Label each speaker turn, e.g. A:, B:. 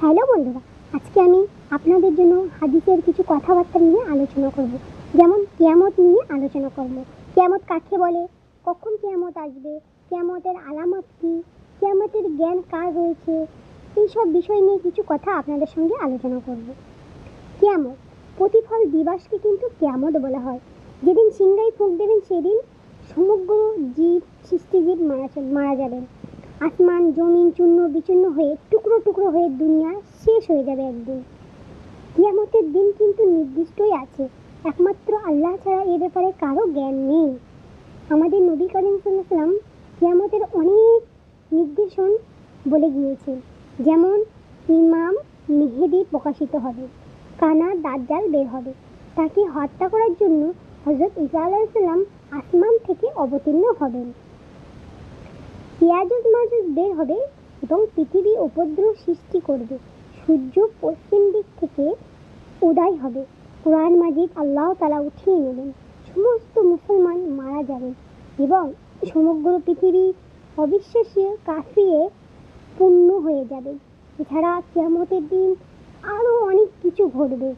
A: Hello বন্ধুরা, আজকে আমি আপনাদের জন্য হাদিসের কিছু কথাবার্তা নিয়ে আলোচনা করব। যেমন কেয়ামত নিয়ে আলোচনা করব। কেয়ামত কাকে বলে? কখন কেয়ামত আসবে? কেয়ামতের আলামত কী? কেয়ামতের জ্ঞান কার রয়েছে? এইসব বিষয় নিয়ে কিছু কথা আপনাদের সঙ্গে আলোচনা করব। কেয়ামত, প্রতিফল দিবাসকে কিন্তু কেয়ামত বলা হয়। যেদিন সিংহাই ফুঁক দেবেন, সেদিন সমগ্র জীব সৃষ্টিজীব মারা মারা যাবেন। আসমান জমিন চূর্ণ বিচূর্ণ হয়ে টুকরো টুকরো হয়ে দুনিয়া শেষ হয়ে যাবে একদিন। কিয়ামতের দিন কিন্তু নির্দিষ্টই আছে। একমাত্র আল্লাহ ছাড়া এ ব্যাপারে কারও জ্ঞান নেই। আমাদের নবী করিম সাল্লাম কিয়ামতের অনেক নির্দেশন বলে গিয়েছেন। যেমন, ইমাম মেহেদি প্রকাশিত হবে, কানা দাজ্জাল বের হবে। তাকে হত্যা করার জন্য হজরত ইসা আলাইসাল্লাম আসমান থেকে অবতীর্ণ হবেন। পেঁয়াজুজ মাজুজ বের হবে এবং পৃথিবী উপদ্রব সৃষ্টি করবে। সূর্য পশ্চিম দিক থেকে উদয় হবে। কোরআন মাজিদ আল্লাহ তালা উঠিয়ে নেবেন সমস্ত মুসলমান মারা যাবেন এবং সমগ্র পৃথিবী অবিশ্বাসে কাফিয়ে পূর্ণ হয়ে যাবে। এছাড়া কেয়ামতের দিন আরও অনেক কিছু ঘটবে।